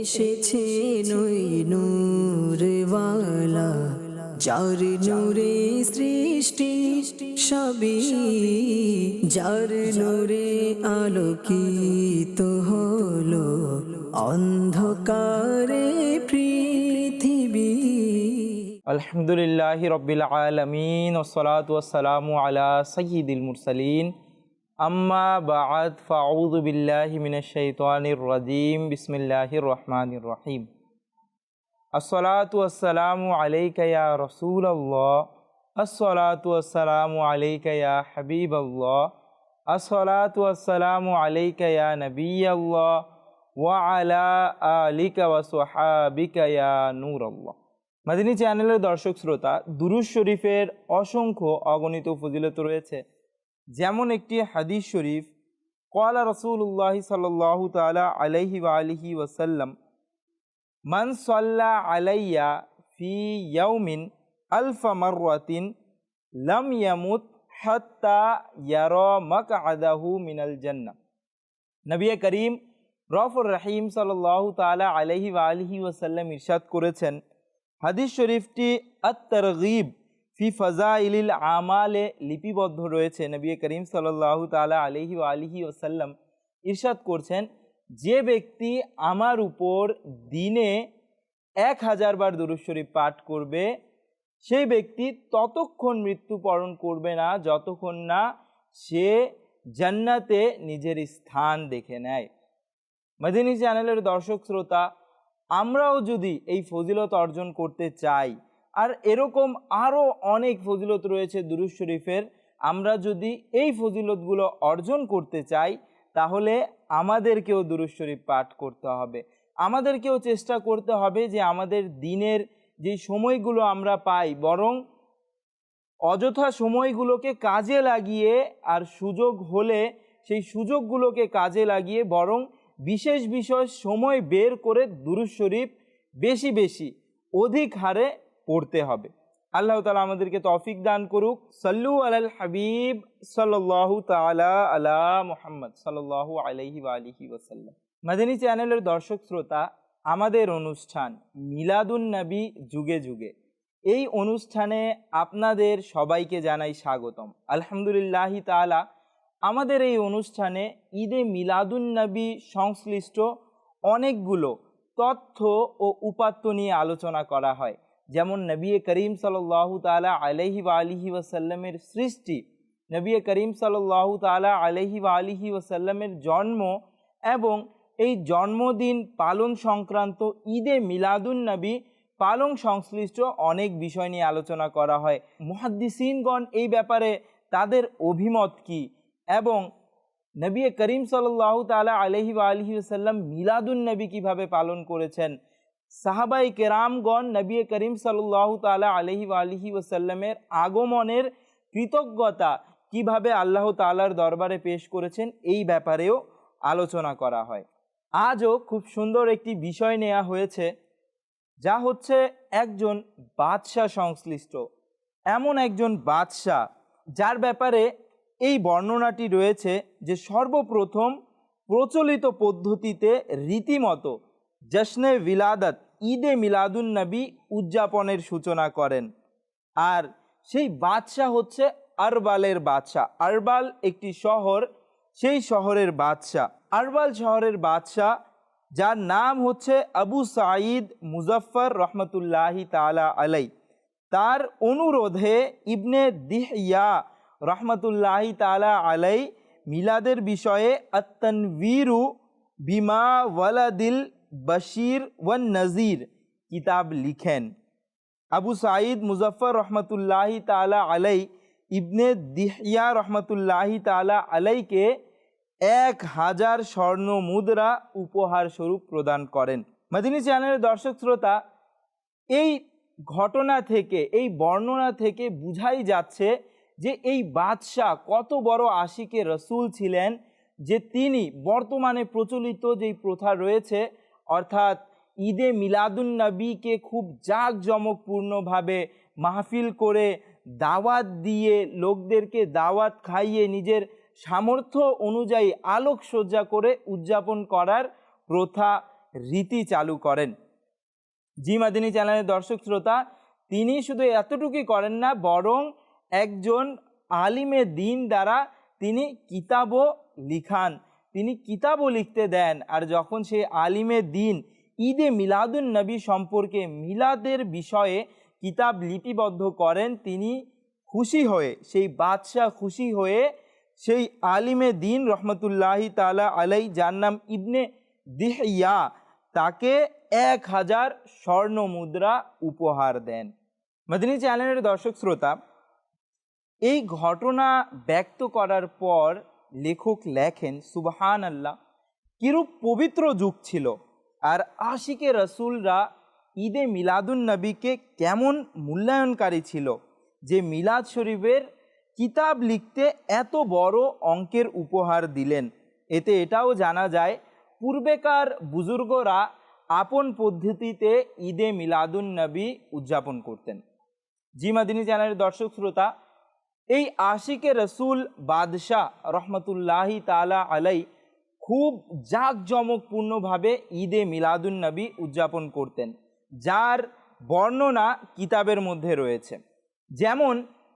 এসেছে নই নূরওয়ালা, যার নূরে সৃষ্টি সবই, যার নূরে আলোকিত হলো অন্ধকারে পৃথিবী। আলহামদুলিল্লাহ রবিল আলমিন ওসলাত ওসালামু আলা সঈদুল মুরসালিন। আম্মা বাদ বিল্লাহ মিনাশাইতানির রাজিম, বিসমিল্লাহির রহমানির রহিম। আসসালাতু ওয়াসসালামু আলাইকা ইয়া রাসূলুল্লাহ, আসসালাতু ওয়াসসালামু আলাইকা ইয়া হাবিবাল্লাহ, আসসালাতু ওয়াসসালামু আলাইকা ইয়া নবিয়াল্লাহ, ওয়া আলা আলিকা ওয়া সুহাবিকা ইয়া নূরাল্লাহ। মাদিনী চ্যানেলের দর্শক শ্রোতা দুরুজ শরীফের অসংখ্য অগণিত ফজিলত রয়েছে। যেমন একটি হাদিস শরীফ কলা রসুল্লাহ সাল্লাহ তালা আলাইহি আলিহি ওয়াসাল্লাম, মান সাল্লা আলাইয়া ফি ইয়াউমিন আলফা মারওয়াতিন লাম ইয়ামুত হাত্তা ইয়ার মক আদাহু মিনাল জান্না নবী করিম রফর রহিম সাল্লাহ তালা আলহি আলিহি ওয়াসাল্লাম ইরশাদ করেছেন, হাদিস শরীফটি আত্তারগিব ফি ফাজাইলিল আমালে লিপিবদ্ধ রয়েছে নবী করিম সাল্লাহ তালা আলহি আলিহি ওসাল্লাম ইরশাদ করছেন, যে ব্যক্তি আমার উপর দিনে এক হাজার বার দুরুজ শরীফ পাঠ করবে, সেই ব্যক্তি ততক্ষণ মৃত্যুবরণ করবে না, যতক্ষণ না সে জান্নাতে নিজের স্থান দেখে নেয়। মদিনী চ্যানেলের দর্শক শ্রোতা, আমরাও যদি এই ফজিলত অর্জন করতে চাই আর এরকম আরও অনেক ফজিলত রয়েছে দুরুজ শরীফের, আমরা যদি এই ফজিলতগুলো অর্জন করতে চাই, তাহলে আমাদেরকেও দুরুজ শরীফ পাঠ করতে হবে। আমাদেরকেও চেষ্টা করতে হবে যে আমাদের দিনের যে সময়গুলো আমরা পাই, বরং অযথা সময়গুলোকে কাজে লাগিয়ে আর সুযোগ হলে সেই সুযোগগুলোকে কাজে লাগিয়ে বরং বিশেষ বিশেষ সময় বের করে দুরুজ শরীফ বেশি বেশি অধিক হারে পড়তে হবে। আল্লাহ তালা আমাদেরকে তৌফিক দান করুক। সাল্লু আলাল হাবিব সাল্লাহ তালা আলা মোহাম্মদ সাল্লাহ আলহি আলিহি ওসাল্লাম মাদানী চ্যানেলের দর্শক শ্রোতা, আমাদের অনুষ্ঠান মিলাদুন নবী যুগে যুগে। এই অনুষ্ঠানে আপনাদের সবাইকে জানাই স্বাগতম। আলহামদুলিল্লাহ তালা আমাদের এই অনুষ্ঠানে ঈদে মিলাদুন্নবী সংশ্লিষ্ট অনেকগুলো তথ্য ও উপাত্ত নিয়ে আলোচনা করা হয়। যেমন নবী করিম সাল্লাহ তালা আলহি আলিহি ওয়াসাল্লামের সৃষ্টি, নবী করিম সাল্লাহ তালা আলহি আলিহি ওয়াসাল্লামের জন্ম এবং এই জন্মদিন পালন সংক্রান্ত ঈদে মিলাদুন্নবী পালন সংশ্লিষ্ট অনেক বিষয় নিয়ে আলোচনা করা হয়। মহাদ্দিসিনগণ এই ব্যাপারে তাদের অভিমত কী? এবং নবী করিম সাল্লাহ তালা আলহি আলহি সাল্লাম মিলাদুন নবী কীভাবে পালন করেছেন? সাহাবাই কেরামগণ নবী করিম সাল্লাহ তালা আলহি আলহি ওসাল্লামের আগমনের কৃতজ্ঞতা কীভাবে আল্লাহ তালার দরবারে পেশ করেছেন এই ব্যাপারেও আলোচনা করা হয়। আজও খুব সুন্দর একটি বিষয় নেওয়া হয়েছে, যা হচ্ছে একজন বাদশাহ সংশ্লিষ্ট। এমন একজন বাদশাহ যার ব্যাপারে এই বর্ণনাটি রয়েছে যে সর্বপ্রথম প্রচলিত পদ্ধতিতে রীতিমতো জশ্নে বিলাদত, ঈদে মিলাদুন নবী উদযাপনের সূচনা করেন। আর সেই বাদশাহ হচ্ছে আরবালের বাদশাহ। আরবাল একটি শহর, সেই শহরের বাদশাহ। আরবাল শহরের বাদশাহ, যার নাম হচ্ছে আবু সাঈদ মুজফর রহমতুল্লাহি তালা আলাই তার অনুরোধে ইবনে দিহইয়া রহমতুল্লাহি তালা আলাই মিলাদের বিষয়ে আত্তনবীরু বিমা ওয়ালাদিল বশির ওয়ান নজির কিতাব লিখেন। আবু সাঈদ মুজফর রহমতুল্লাহি তালা আলাই ইবনে দিহিয়া রহমতুল্লাহি তালা আলাইকে এক হাজার স্বর্ণ মুদ্রা উপহার স্বরূপ প্রদান করেন। মাদিনী চ্যানেলের দর্শক শ্রোতা, এই ঘটনা থেকে, এই বর্ণনা থেকে বুঝাই যাচ্ছে যে এই বাদশাহ কত বড় আশিকে রসুল ছিলেন যে তিনি বর্তমানে প্রচলিত যেই প্রথা রয়েছে অর্থাৎ ঈদে মিলাদুন নবীকে খুব জাঁকজমকপূর্ণভাবে মাহফিল করে দাওয়াত দিয়ে লোকদেরকে দাওয়াত খাইয়ে নিজের সামর্থ্য অনুযায়ী আলোকসজ্জা করে উদযাপন করার প্রথা রীতি চালু করেন। জি মাদিনী চ্যানেলের দর্শক শ্রোতা, তিনি শুধু এতটুকুই করেন না, বরং একজন আলিমে দিন দ্বারা তিনি কিতাবও লিখান। তিনি কিতাবও লিখতে দেন আর যখন সেই আলিমে দিন, ঈদে মিলাদুন নবী সম্পর্কে মিলাদের বিষয়ে কিতাব লিপিবদ্ধ করেন, তিনি খুশি হয়ে, সেই বাদশাহ খুশি হয়ে সেই আলিমে দিন রহমতুল্লাহি তালা আলাই যার নাম ইবনে দিহিয়া তাকে এক হাজার স্বর্ণ মুদ্রা উপহার দেন। মদিনী চ্যানেলের দর্শক শ্রোতা, এই ঘটনা ব্যক্ত করার পর লেখক লেখেন সুবহান আল্লাহ কিরূপ পবিত্র যুগ ছিল আর আশিকে রসুলরা ঈদে মিলাদুন নবীকে কেমন মূল্যায়নকারী ছিল যে মিলাদ শরীফের কিতাব লিখতে এত বড় অঙ্কের উপহার দিলেন। এতে এটাও জানা যায়, পূর্বেকার বুজুর্গরা আপন পদ্ধতিতে ঈদে মিলাদুন নবী উদযাপন করতেন। জি মাদিনী চ্যানেলের দর্শক শ্রোতা এই আশিকে রসুল বাদশাহ রহমতুল্লাহি তালা আলাই খুব জাঁকজমকপূর্ণভাবে ঈদে মিলাদুন নবী উদযাপন করতেন, যার বর্ণনা কিতাবের মধ্যে রয়েছে। যেমন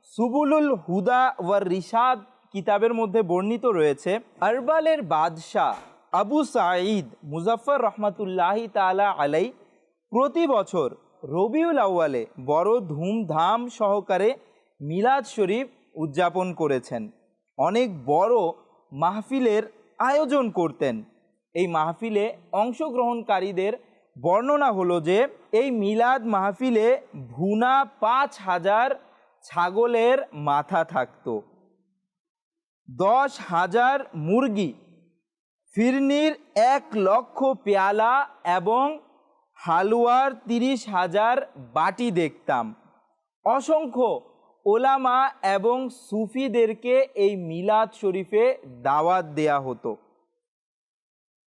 সুবুলুল হুদা ওয়ার রিশাদ কিতাবের মধ্যে বর্ণিত রয়েছে, আরবালের বাদশাহ আবু সাঈদ মুজফর রহমতুল্লাহি তালা আলাই প্রতি বছর রবিউল আউয়ালে বড় ধুমধাম সহকারে মিলাদ শরীফ উদযাপন করেছেন। অনেক বড় মাহফিলের আয়োজন করতেন। এই মাহফিলে অংশগ্রহণকারীদের বর্ণনা হলো যে, এই মিলাদ মাহফিলে ভুনা পাঁচ হাজার ছাগলের মাথা থাকতো। দশ হাজার মুরগি, ফিরনির এক লক্ষ পেয়ালা এবং হালুয়ার তিরিশ হাজার বাটি দেখতাম। অসংখ্য ওলামা এবং সুফিদেরকে এই মিলাদ শরীফে দাওয়াত দেয়া হতো।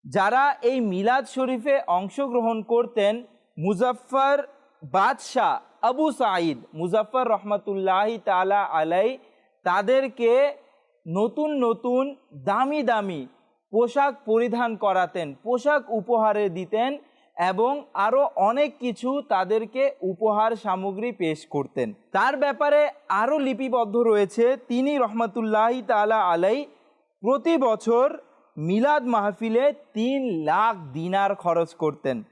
যারা এই মিলাদ শরীফে অংশগ্রহণ করতেন, মুজফ্ফর বাদশাহ আবু সাঈদ, মুজফ্ফর রহমতুল্লাহি তালা আলাই তাদেরকে নতুন নতুন দামি দামি পোশাক পরিধান করাতেন, পোশাক উপহারে দিতেন এবং আরও অনেক কিছু তাদেরকে উপহার সামগ্রী পেশ করতেন। তার ব্যাপারে আরও লিপিবদ্ধ রয়েছে তিনি রহমতুল্লাহি তালা আলাই প্রতি বছর মিলাদ মাহফিলে তিন লাখ দিনার খরচ করতেন।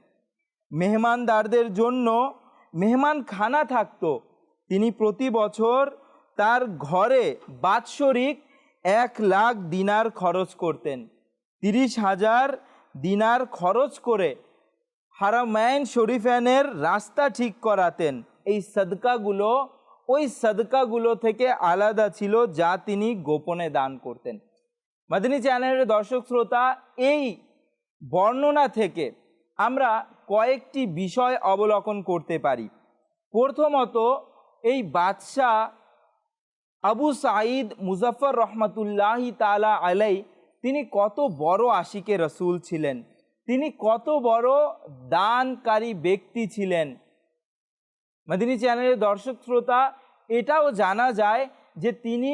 মেহমানদারদের জন্য মেহমান খানা থাকতো। তিনি প্রতি বছর তার ঘরে বাৎসরিক এক লাখ দিনার খরচ করতেন। তিরিশ হাজার দিনার খরচ করে হারামাইন শরীফানের রাস্তা ঠিক করাতেন। এই সদকাগুলো, ওই সদকাগুলো থেকে আলাদা ছিল যা তিনি গোপনে দান করতেন। মাদিনী চ্যানেলের দর্শক শ্রোতা, এই বর্ণনা থেকে আমরা কয়েকটি বিষয় অবলোকন করতে পারি। প্রথমত, এই বাদশাহ আবু সাঈদ মুজফর রহমতুল্লাহি তালা আলাই তিনি কত বড় আশিকে রসুল ছিলেন। তিনি কত বড় দানকারী ব্যক্তি ছিলেন। মাদিনী চ্যানেলের দর্শক শ্রোতা, এটাও জানা যায় যে তিনি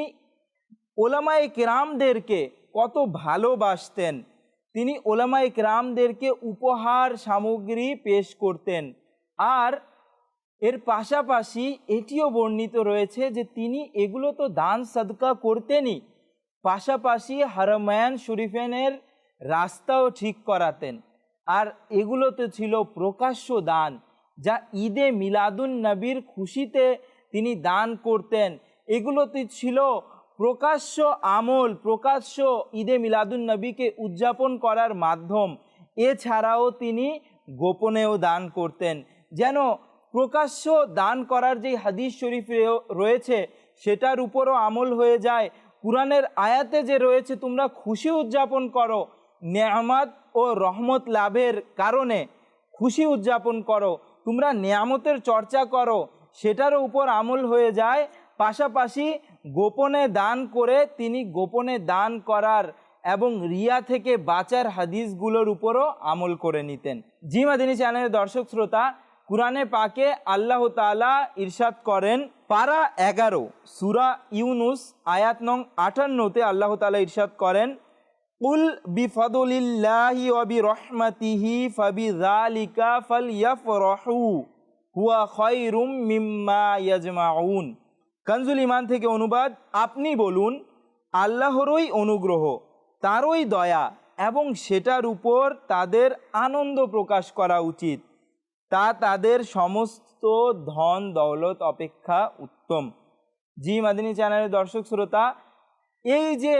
ওলামায়ে কেরামদেরকে কত ভালোবাসতেন। তিনি ওলামায়ে কেরামদেরকে উপহার সামগ্রী পেশ করতেন। আর এর পাশাপাশি এটিও বর্ণিত রয়েছে যে তিনি এগুলো তো দান সদকা করতেনই। পাশাপাশি হারমায়ান শরীফেনের রাস্তাও ঠিক করাতেন। আর এগুলোতে ছিল প্রকাশ্য দান, যা ঈদে মিলাদুন নবীর খুশিতে তিনি দান করতেন। এগুলোতে ছিল প্রকাশ্য আমল, প্রকাশ্য ঈদে মিলাদুন নবীকে উদযাপন করার মাধ্যম। এছাড়াও তিনি গোপনেও দান করতেন। যেন প্রকাশ্য দান করার যে হাদিস শরীফ রয়েছে, সেটার উপরও আমল হয়ে যায়। কোরআনের আয়াতে যে রয়েছে, তোমরা খুশি উদযাপন করো। নেয়ামত ও রহমত লাভের কারণে খুশি উদযাপন করো। তোমরা নেয়ামতের চর্চা করো। সেটার উপর আমল হয়ে যায়। পাশাপাশি গোপনে দান করে তিনি গোপনে দান করার এবং রিয়া থেকে বাঁচার হাদিসগুলোর উপরও আমল করে নিতেন। জি মাদিনী চ্যানেলের দর্শক শ্রোতা, কুরআনে পাকে আল্লাহ তালা ইরশাদ করেন, পারা এগারো, সুরা ইউনুস আয়াত নং আটান্নতে আল্লাহ তালা ইরশাদ করেন কুল বিফদলিল্লাহি ওয়া বিরহমাতিহি ফাবিযালিকা ফালইয়াফরাহু হুয়া খায়রুম মিম্মা ইয়াজমাউন। কানজুল ইমান থেকে অনুবাদ, আপনি বলুন আল্লাহরই অনুগ্রহ, তারই দয়া এবং সেটার উপর তাদের আনন্দ প্রকাশ করা উচিত। তা তাদের সমস্ত ধন দৌলত অপেক্ষা উত্তম। জি মাদিনী চ্যানেলের দর্শক শ্রোতা এই যে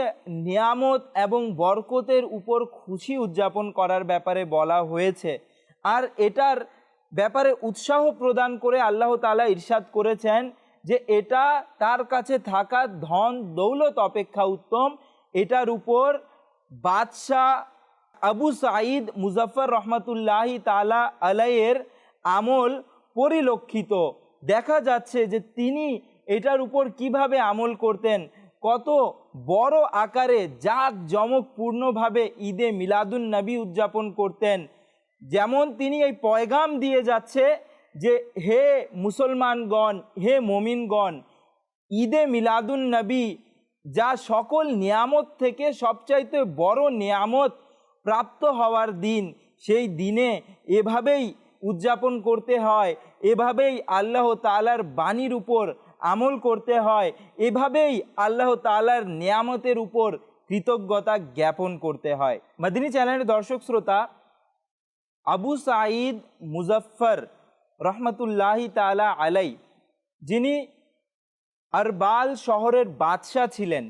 নিয়ামত এবং বরকতের উপর খুশি উদযাপন করার ব্যাপারে বলা হয়েছে, আর এটার ব্যাপারে উৎসাহ প্রদান করে আল্লাহ তাআলা ইরশাদ করেছেন যে এটা তার কাছে থাকা ধন দৌলত অপেক্ষা উত্তম। এটার উপর বাদশাহ আবু সাঈদ মুজাফর রহমতুল্লাহি তালা আলাইয়ের আমল পরিলক্ষিত। দেখা যাচ্ছে যে তিনি এটার উপর কীভাবে আমল করতেন কত বড় আকারে জাক জমকপূর্ণভাবে ঈদে মিলাদুন নবী উদযাপন করতেন। যেমন তিনি এই পয়গাম দিয়ে যাচ্ছে যে, হে মুসলমানগণ, হে মমিনগণ, ঈদে মিলাদুন নবী, যা সকল নিয়ামত থেকে সবচাইতে বড় নিয়ামত প্রাপ্ত হওয়ার দিন, সেই দিনে এভাবেই উদযাপন করতে হয়। এভাবেই আল্লাহ তালার বাণীর উপর আমল করতে হয়। এভাবেই আল্লাহ তালার নিয়ামতের উপর কৃতজ্ঞতা জ্ঞাপন করতে হয়। মাদিনী চ্যানেলের দর্শক শ্রোতা, আবু সাঈদ মুজফর রহমতুল্লাহি তালা আলাই, যিনি আরবাল শহরের বাদশাহ ছিলেন,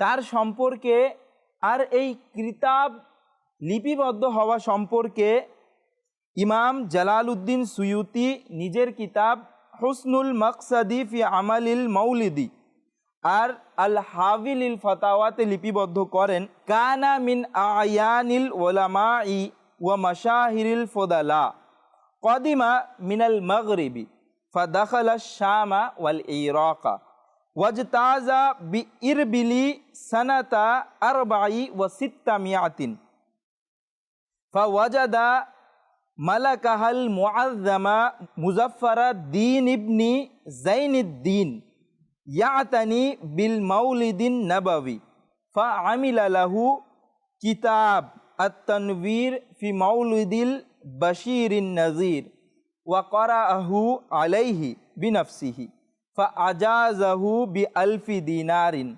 তার সম্পর্কে আর এই কিতাব লিপিবদ্ধ হওয়া সম্পর্কে ইমাম জালাল উদ্দিন সুয়ুতি নিজের কিতাব হুসনুল মকসাদি ফি আমালিল মৌলিদি আর আল হাবিল ইল ফতাওয়াতে লিপিবদ্ধ করেন, কানা মিন আয়ানিল ওলামা ই ওয়া মাশাহিরিল ফোদালা। কদিমা মিনাল মগরিবি, ফদখল শামা ওয়াল ইরাকা। ওয়াজতাজা বি ইরবিলি সনাতা আরবাই ওয়া সিত্তামিয়াতিন ফাওয়াজাদা ملكها المعظم مزفر الدين ابن زين الدين يعتني بالمولد النبوي فعمل له كتاب التنوير في مولد البشير النذير وقرأه عليه بنفسه فأجازه بألف دينار.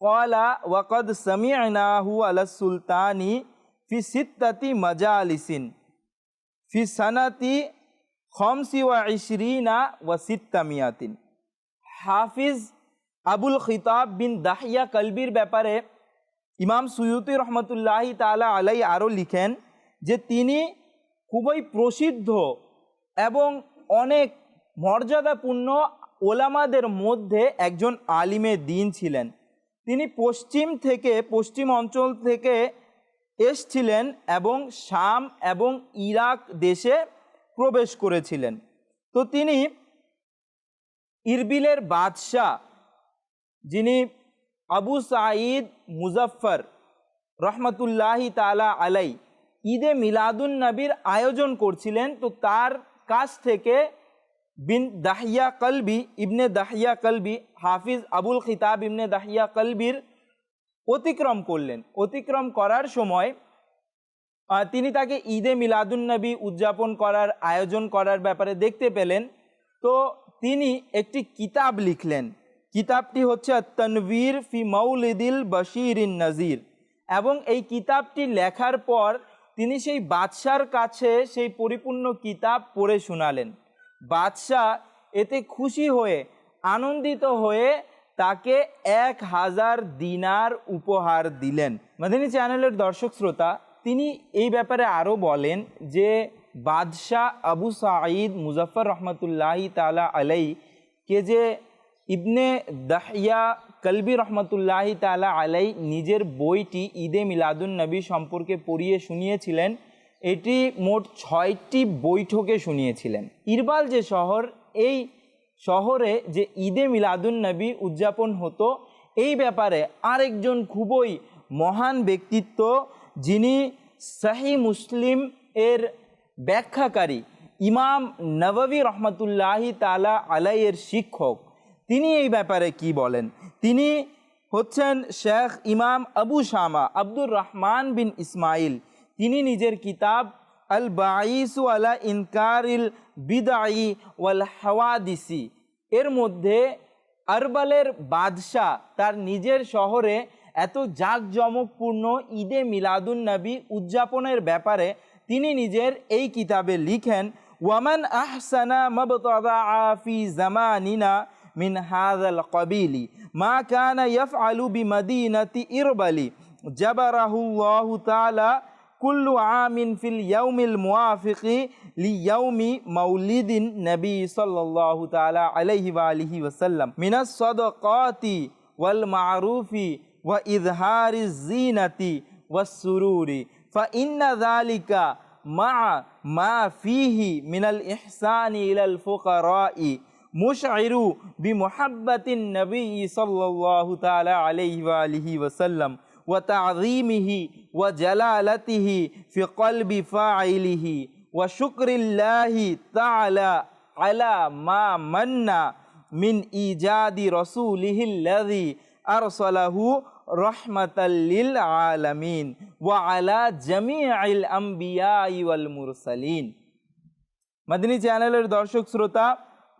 قال وقد سمعناه على السلطان في ستة مجالس ফি সানাতি খমসি ওয়া ইশরিনা ওয়া সিত্তামিয়াতিন হাফিজ আবুল খিতাব বিন দাহিয়া কলবির ব্যাপারে ইমাম সুয়ুতি রহমতুল্লাহি তালা আলাই আরও লিখেন যে তিনি খুবই প্রসিদ্ধ এবং অনেক মর্যাদাপূর্ণ ওলামাদের মধ্যে একজন আলিমে দিন ছিলেন। তিনি পশ্চিম থেকে, পশ্চিম অঞ্চল থেকে এসছিলেন এবং শাম এবং ইরাক দেশে প্রবেশ করেছিলেন। তো তিনি ইরবিলের বাদশাহ, যিনি আবু সাঈদ মুজফর রহমতুল্লাহি তালা আলাই ঈদে মিলাদুন নবীর আয়োজন করছিলেন। তো তার কাছ থেকে বিন দাহিয়া কলবি, ইবনে দাহিয়া কলবি, হাফিজ আবুল খিতাব ইবনে দাহিয়া কলবির অতিক্রম করলেন। অতিক্রম করার সময় তিনি তাকে ঈদে মিলাদুন্নবী উদযাপন করার, আয়োজন করার ব্যাপারে দেখতে পেলেন। তো তিনি একটি কিতাব লিখলেন। কিতাবটি হচ্ছে তনবীর ফি মৌলিদিল বশির নজির এবং এই কিতাবটি লেখার পর তিনি সেই বাদশার কাছে সেই পরিপূর্ণ কিতাব পড়ে শোনালেন। বাদশাহ এতে খুশি হয়ে, আনন্দিত হয়ে তাকে এক হাজার দিনার উপহার দিলেন। মাদিনী চ্যানেলের দর্শক শ্রোতা, তিনি এই ব্যাপারে আরও বলেন যে, বাদশাহ আবু সাঈদ মুজফর রহমতুল্লাহি তালা আলাই কে যে ইবনে দাহিয়া কলবি রহমতুল্লাহি তালা আলাই নিজের বইটি ঈদে মিলাদুন নবী সম্পর্কে পড়িয়ে শুনিয়েছিলেন, এটি মোট ছয়টি বৈঠকে শুনিয়েছিলেন। ইরবাল যে শহর, এই শহরে যে ঈদে মিলাদুন নবী উদযাপন হতো, এই ব্যাপারে আরেকজন খুবই মহান ব্যক্তিত্ব যিনি শাহি মুসলিম এর ব্যাখ্যাকারী ইমাম নববী রহমতুল্লাহি তালা আলাইয়ের শিক্ষক। তিনি এই ব্যাপারে কি বলেন? তিনি হচ্ছেন শেখ ইমাম আবু শামা আব্দুর রহমান বিন ইসমাইল। তিনি নিজের কিতাব আল বাইসু আলা ইনকারিল বিদাই ওয়াল হাওয়াদিসি। এর মধ্যে আরবালের বাদশাহ তার নিজের শহরে এত জাঁকজমকপূর্ণ ঈদে মিলাদুন নবী উদযাপনের ব্যাপারে তিনি নিজের এই কিতাবে লিখেন, ওয়ামান আহসানা মবতদা ফি জামানিনা মিন হাযাল কবিলি, মা কানা ইয়াফআলু বিমাদিনাতি ইরবালি كل عام في اليوم الموافق ليوم مولد النبي صلى الله تعالى عليه وآله وسلم. من الصدقات والمعروف وإظهار الزينة والسرور. فإن ذلك مع ما فيه من الإحسان إلى الفقراء. مشعر بمحبة النبي صلى الله تعالى عليه وآله وسلم. ওয়া তাযীমিহি ওয়া জালালাতিহি ফি কলবি ফাইলিহি ওয়া শুকরিল্লাহি তাআলা আলা মা মান্না মিন ইজাদি রসুলিহিল্লাযী আরসালাহু রহমাতাল্লিল আলামিন ওয়া আলা জামিআল আমবিয়াই ওয়াল মুরসালিন। মাদিনী চ্যানেলের দর্শক শ্রোতা,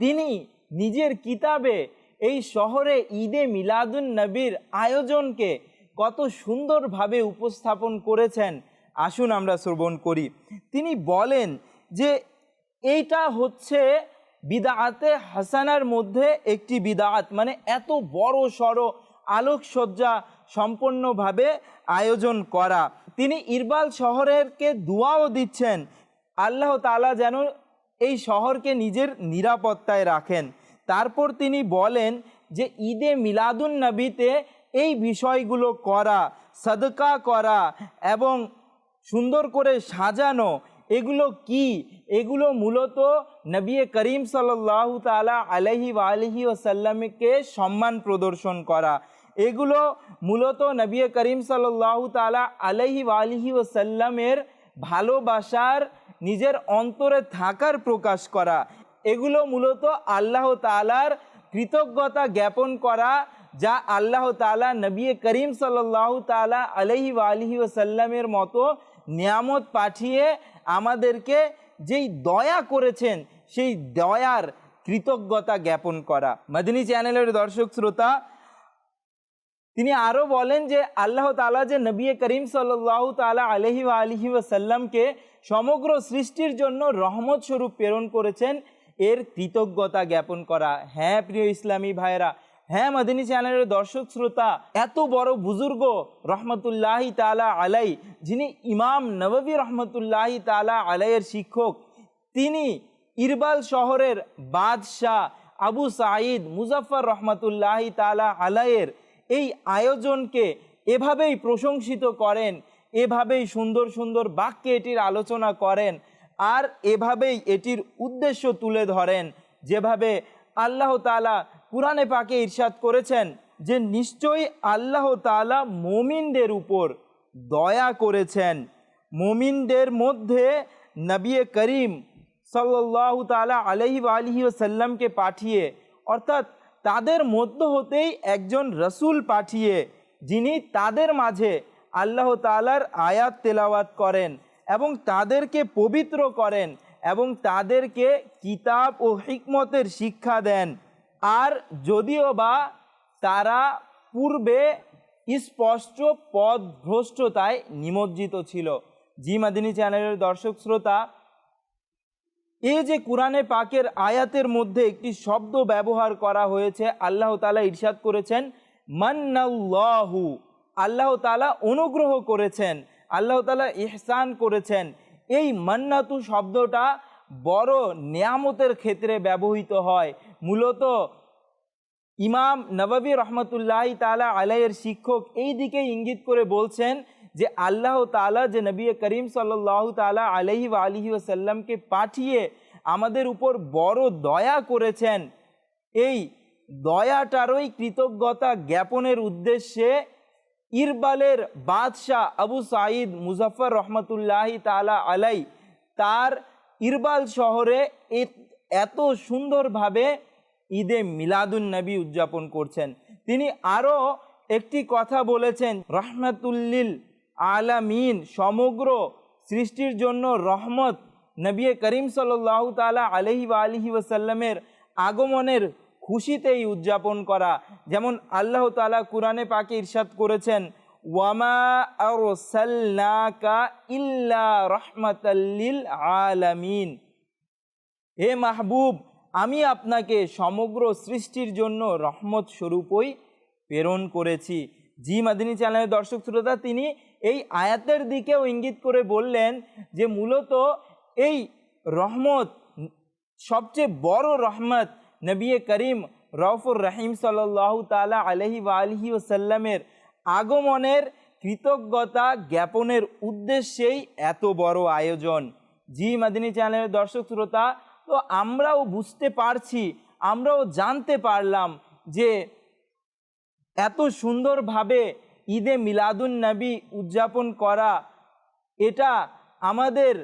তিনি নিজের কিতাবে এই শহরে ঈদে মিলাদুন নবীর আয়োজনকে কত সুন্দরভাবে উপস্থাপন করেছেন। আসুন আমরা শ্রবণ করি। তিনি বলেন যে, এইটা হচ্ছে বিদাআতে হাসানার মধ্যে একটি বিদাআত মানে এত বড় সড়ো আলোকসজ্জা সম্পন্নভাবে আয়োজন করা। তিনি ইরবাল শহরেরকে দুয়াও দিচ্ছেন। আল্লাহ তালা যেন এই শহরকে নিজের নিরাপত্তায় রাখেন। তারপর তিনি বলেন যে, ঈদে মিলাদুন নবীতে এই বিষয়গুলো করা, সদকা করা এবং সুন্দর করে সাজানো, এগুলো কি? এগুলো মূলত নবী করিম সাল্লাহ তালা আলহি আলহি ওসাল্লামকে সম্মান প্রদর্শন করা। এগুলো মূলত নবী করিম সাল্লাহ তালা আলহি আলহি ওসাল্লামের ভালোবাসার, নিজের অন্তরে থাকার প্রকাশ করা। এগুলো মূলত আল্লাহ তালার কৃতজ্ঞতা জ্ঞাপন করা যা আল্লাহ তালা নবী করিম সাল্লাহ তালা আলহি আলহি ওসাল্লামের মতো নিয়ামত পাঠিয়ে আমাদেরকে যেই দয়া করেছেন, সেই দয়ার কৃতজ্ঞতা জ্ঞাপন করা। মদিনী চ্যানেলের দর্শক শ্রোতা, তিনি আরও বলেন যে আল্লাহ তালা যে নবী করিম সাল্লাহ তালা আলহি আলহি ওসাল্লামকে সমগ্র সৃষ্টির জন্য রহমত স্বরূপ প্রেরণ করেছেন, এর কৃতজ্ঞতা জ্ঞাপন করা। হ্যাঁ প্রিয় ইসলামী ভাইরা হ্যাঁ মাদিনী চ্যানেলের দর্শক শ্রোতা, এত বড় বুজুর্গ রহমতুল্লাহি তালা আলাই যিনি ইমাম নববী রহমতুল্লাহি তালা আলাইয়ের শিক্ষক, তিনি ইরবাল শহরের বাদশাহ আবু সাঈদ মুজাফর রহমতুল্লাহি তালা আলাইয়ের এই আয়োজনকে এভাবেই প্রশংসিত করেন, এভাবেই সুন্দর সুন্দর বাক্যে এটির আলোচনা করেন, আর এভাবেই এটির উদ্দেশ্য তুলে ধরেন, যেভাবে আল্লাহ তালা কোরআনে পাকে ইরশাদ করেছেন যে নিশ্চয়ই আল্লাহ তালা মমিনদের উপর দয়া করেছেন। মমিনদের মধ্যে নবী করিম সাল্লাহ তালা আলহি আলহি সাল্লামকে পাঠিয়ে, অর্থাৎ তাদের মধ্য হতেই একজন রসুল পাঠিয়ে, যিনি তাদের মাঝে আল্লাহ তালার আয়াত তেলাওয়াত করেন এবং তাদেরকে পবিত্র করেন এবং তাদেরকে কিতাব ও হিকমতের শিক্ষা দেন। আর যদিও বা তারা পূর্বে স্পষ্ট পদ ভ্রষ্টতায় নিমজ্জিত ছিল। জি মাদিনী চ্যানেলের দর্শক শ্রোতা এই যে কোরআনে পাকের আয়াতের মধ্যে একটি শব্দ ব্যবহার করা হয়েছে, আল্লাহ তালা ইরশাদ করেছেন, মান্নাল্লাহু। আল্লাহ তালা অনুগ্রহ করেছেন, আল্লাহ তালা ইহসান করেছেন। এই মান্নাতু শব্দটা বড় নিয়ামতের ক্ষেত্রে ব্যবহৃত হয়। মূলত ইমাম নবাবী রহমতুল্লাহ তালা আলাইয়ের শিক্ষক এই দিকে ইঙ্গিত করে বলছেন যে আল্লাহ তালা যে নবী করিম সাল্লাহ তালা আলহি আলহি ওসাল্লামকে পাঠিয়ে আমাদের উপর বড় দয়া করেছেন, এই দয়াটারই কৃতজ্ঞতা জ্ঞাপনের উদ্দেশ্যে ইরবালের বাদশাহ আবু সাঈদ মুজাফর রহমতুল্লাহি তালা আলাই তার ইরবাল শহরে এত সুন্দরভাবে ঈদে মিলাদুন নবী উদযাপন করছেন। তিনি আরও একটি কথা বলেছেন, রহমাতুল্লিল আলামিন, সমগ্র সৃষ্টির জন্য রহমত নবী করিম সাল্লাহ তালা আলহি বা আলহি ওসাল্লামের আগমনের খুশিতেই উদযাপন করা। যেমন আল্লাহ তালা কোরআনে পাকে ইরশাদ করেছেন ওয়ামা ইল্লা হে মাহবুব, আমি আপনাকে সমগ্র সৃষ্টির জন্য রহমত স্বরূপই প্রেরণ করেছি। জি মাদিনী চ্যানেলের দর্শক শ্রোতা, তিনি এই আয়াতের দিকেও ইঙ্গিত করে বললেন যে, মূলত এই রহমত, সবচেয়ে বড় রহমত নবী করিম রফুর রহিম সাল্লাহ তালা আলহি বা আলহি ওসাল্লামের আগমনের কৃতজ্ঞতা জ্ঞাপনের উদ্দেশ্যেই এত বড় আয়োজন। জি মাদিনী চ্যানেলের দর্শক শ্রোতা, তো আমরাও বুঝতে পারছি, আমরাও জানতে পারলাম যে এত সুন্দরভাবে ঈদে মিলাদুন নবী উদযাপন করা, এটা আমাদের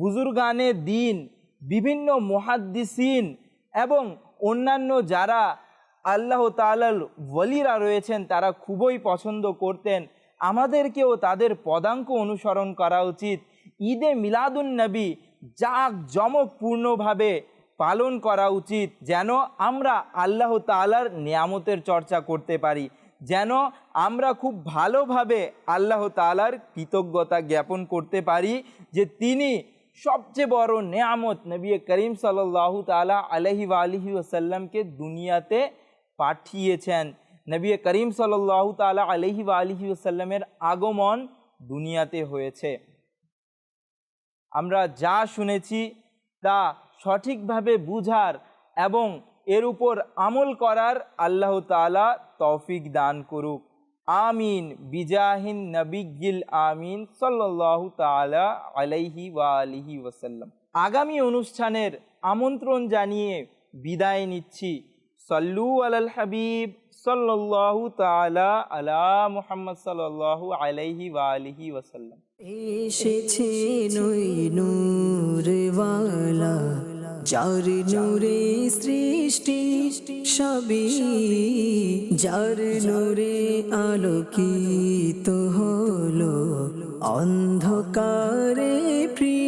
বুজুর্গানে দিন, বিভিন্ন মহাদ্দিসিন এবং অন্যান্য যারা আল্লাহ তালাল ওয়ালিরা রয়েছেন, তারা খুবই পছন্দ করতেন। আমাদেরকেও তাদের পদাঙ্ক অনুসরণ করা উচিত। ঈদে মিলাদুন নবী জমকপূর্ণভাবে পালন করা উচিত, যেন আমরা আল্লাহ তালার নিয়ামতের চর্চা করতে পারি, যেন আমরা খুব ভালোভাবে আল্লাহ তালার কৃতজ্ঞতা জ্ঞাপন করতে পারি যে তিনি সবচেয়ে বড় নেয়ামত নবী করিম সাল্লাহ তালা আলহি আলহি ওসাল্লামকে দুনিয়াতে পাঠিয়েছেন। নবী করিম সাল্লাহ তালা আলহি বা আলহি ওসাল্লামের আগমন দুনিয়াতে হয়েছে। আমরা যা শুনেছি তা সঠিকভাবে বুঝার এবং এর উপর আমল করার আল্লাহ তালা তৌফিক দান করুক। আমিন। বিজাহিন নবিগিল আমিন সাল্লাহ তালা আলাইহি ওয়া আলিহি ওয়াসাল্লাম। আগামী অনুষ্ঠানের আমন্ত্রণ জানিয়ে বিদায় নিচ্ছি। সল্লু আলাল হাবিব সাল্লাহ তালা আলা মুহাম্মদ সাল্লাল্লাহু আলাইহি ওয়া আলিহি ওয়াসাল্লাম। এসেছে নই নূরওয়ালা, যার নূরে সৃষ্টি সবই, যার নূরে আলোকিত হলো অন্ধকারে প্রিয়